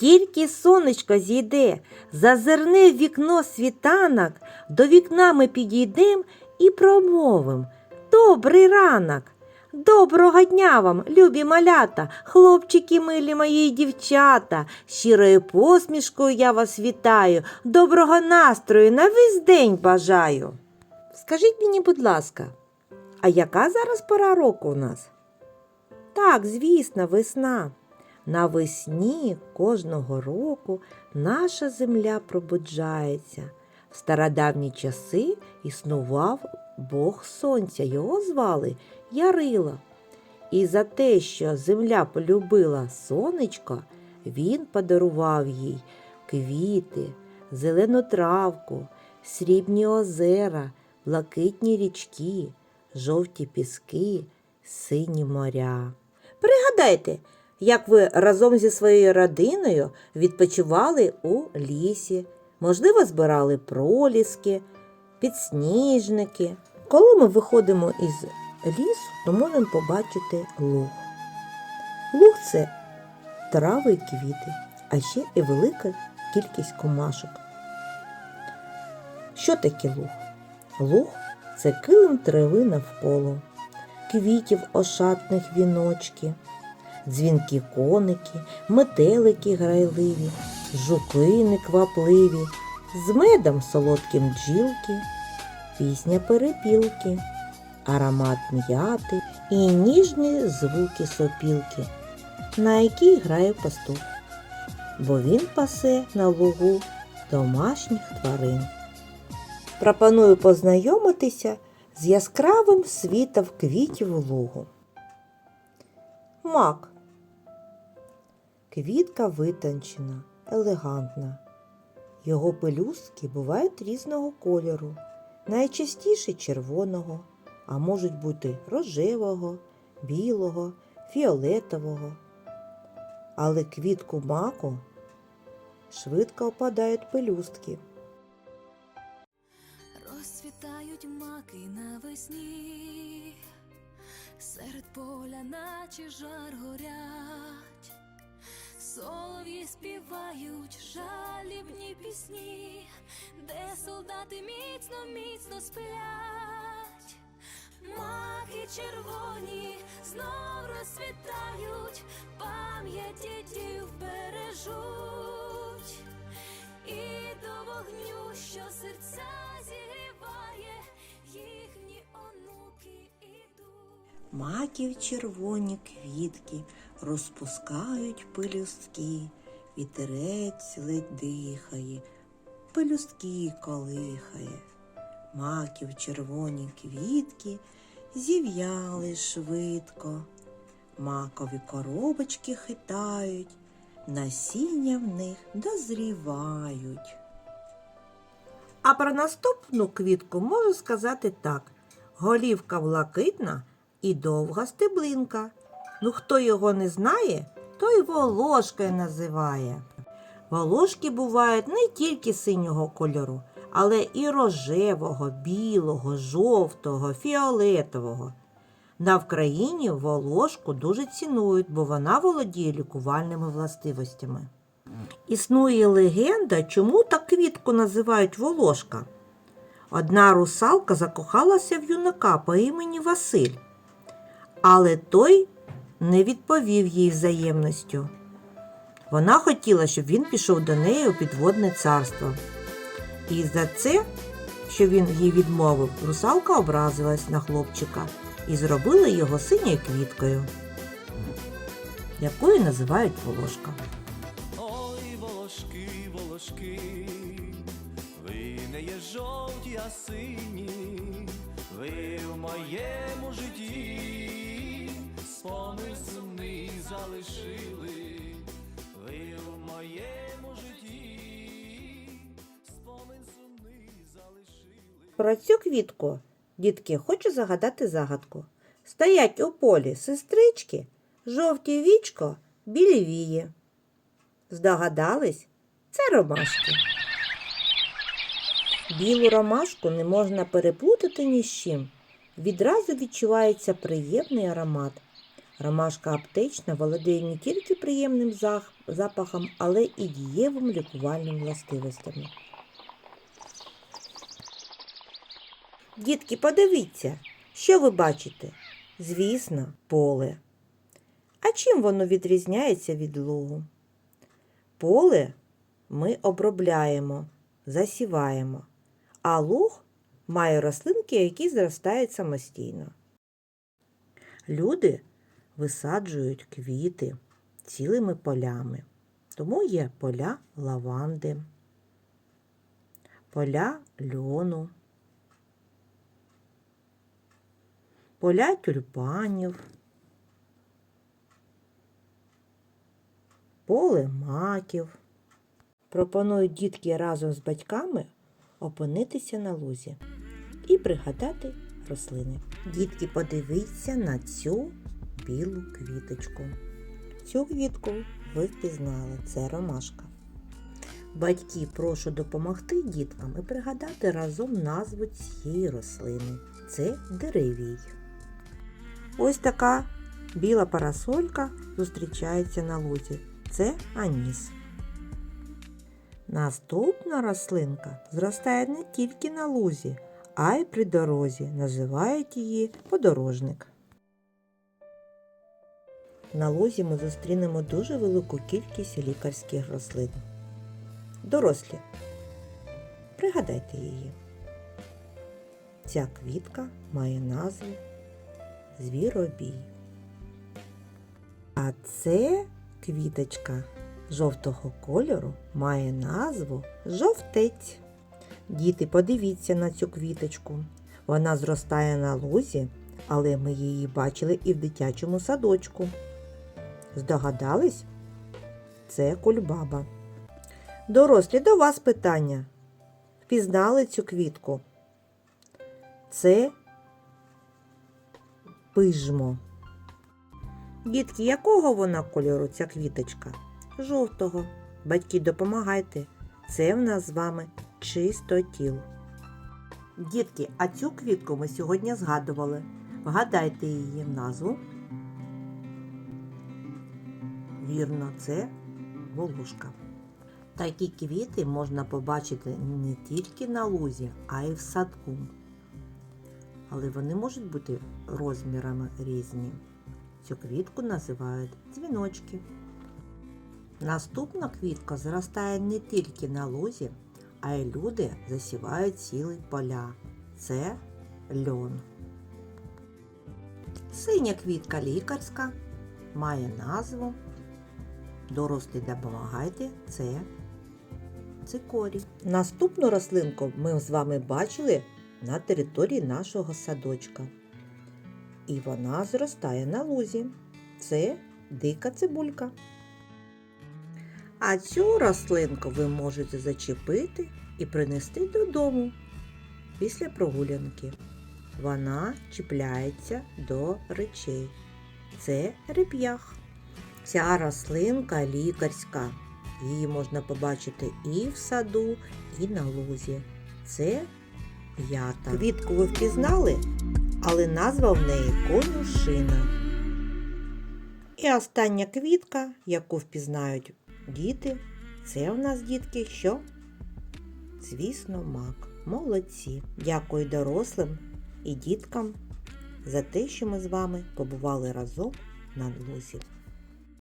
Тільки сонечко зійде, зазирне в вікно світанок, до вікна ми підійдем і промовим. Добрий ранок! Доброго дня вам, любі малята, хлопчики милі мої дівчата. Щирою посмішкою я вас вітаю, доброго настрою на весь день бажаю. Скажіть мені, будь ласка, а яка зараз пора року у нас? Так, звісно, весна. Навесні кожного року наша земля пробуджається. В стародавні часи існував Бог Сонця, його звали Ярила. І за те, що земля полюбила сонечко, він подарував їй квіти, зелену травку, срібні озера, блакитні річки, жовті піски, сині моря. Пригадайте, як ви разом зі своєю родиною відпочивали у лісі, можливо, збирали проліски, підсніжники. Коли ми виходимо із лісу, то можемо побачити луг. Луг це трави і квіти, а ще і велика кількість комашок. Що таке луг? Луг це килим трави навколо, квітів ошатних віночки, дзвінкі коники, метелики грайливі, жуки неквапливі, з медом солодким бджілки, пісня перепілки, аромат м'яти і ніжні звуки сопілки, на якій грає пастух, бо він пасе на лугу домашніх тварин. Пропоную познайомитися з яскравим світом квітів лугу. Мак. Квітка витончена, елегантна. Його пелюстки бувають різного кольору, найчастіше червоного, а можуть бути рожевого, білого, фіолетового. Але квітку маку швидко опадають пелюстки. Розцвітають маки навесні, серед поля, наче жар горять, співають жалібні пісні, де солдати міцно, міцно сплять, маки червоні знов розцвітають, пам'ять дідів бережуть. І до вогню, що серця зігріває, їхні онуки ідуть. Маків червоні квітки розпускають пелюстки, вітерець ледь дихає, пелюстки колихає. Маків червоні квітки зів'яли швидко, макові коробочки хитають, насіння в них дозрівають. А про наступну квітку можу сказати так: голівка блакитна і довга стеблинка. Ну, хто його не знає, той волошкою називає. Волошки бувають не тільки синього кольору, але і рожевого, білого, жовтого, фіолетового. На Вкраїні волошку дуже цінують, бо вона володіє лікувальними властивостями. Існує легенда, чому так квітку називають волошка. Одна русалка закохалася в юнака по імені Василь, але той не відповів їй взаємністю. Вона хотіла, щоб він пішов до неї у підводне царство. І за це, що він їй відмовив, русалка образилась на хлопчика і зробила його синьою квіткою, якою називають волошка. Ой, волошки, волошки, ви не є жовті, а сині, ви в моєму житті спомин сумний залишили, ви в моєму житті спомин сумний залишили. Про цю квітку, дітки, хочу загадати загадку. Стоять у полі сестрички, жовті вічко, білі вії. Здогадались? Це ромашки. Білу ромашку не можна переплутати ні з чим. Відразу відчувається приємний аромат. Ромашка аптечна володіє не тільки приємним запахом, але і дієвим лікувальним властивостями. Дітки, подивіться, що ви бачите? Звісно, поле. А чим воно відрізняється від лугу? Поле ми обробляємо, засіваємо, а луг має рослинки, які зростають самостійно. Люди висаджують квіти цілими полями. Тому є поля лаванди, поля льону, поля тюльпанів, поле маків. Пропоную дітки разом з батьками опинитися на лузі і пригадати рослини. Дітки, подивіться на цю білу квіточку. Цю квітку ви впізнали, це ромашка. Батьки, прошу допомогти діткам і пригадати разом назву цієї рослини. Це деревій. Ось така біла парасолька зустрічається на лузі. Це аніс. Наступна рослинка зростає не тільки на лузі, а й при дорозі. Називають її подорожник. На лузі ми зустрінемо дуже велику кількість лікарських рослин. Дорослі. Пригадайте її. Ця квітка має назву звіробій. А це квіточка жовтого кольору має назву жовтець. Діти, подивіться на цю квіточку. Вона зростає на лузі, але ми її бачили і в дитячому садочку. Здогадались? Це кульбаба. Дорослі до вас питання. Впізнали цю квітку? Це пижмо. Дітки, якого вона кольору ця квіточка? Жовтого. Батьки, допомагайте. Це в нас з вами чистотіл. Дітки, а цю квітку ми сьогодні згадували. Вгадайте її назву. Вірно, це волошка. Такі квіти можна побачити не тільки на лузі, а й в садку. Але вони можуть бути розмірами різні. Цю квітку називають дзвіночки. Наступна квітка зростає не тільки на лузі, а й люди засівають цілі поля. Це льон. Синя квітка лікарська має назву. Дорослі допомагайте це цикорій. Наступну рослинку ми з вами бачили на території нашого садочка. І вона зростає на лузі. Це дика цибулька. А цю рослинку ви можете зачепити і принести додому після прогулянки. Вона чіпляється до речей. Це реп'ях. Ця рослинка лікарська. Її можна побачити і в саду, і на лузі. Це ята. Квітку ви впізнали, але назва в неї конюшина. І остання квітка, яку впізнають діти, це в нас дітки що? Звісно, мак. Молодці. Дякую дорослим і діткам за те, що ми з вами побували разом на лузі.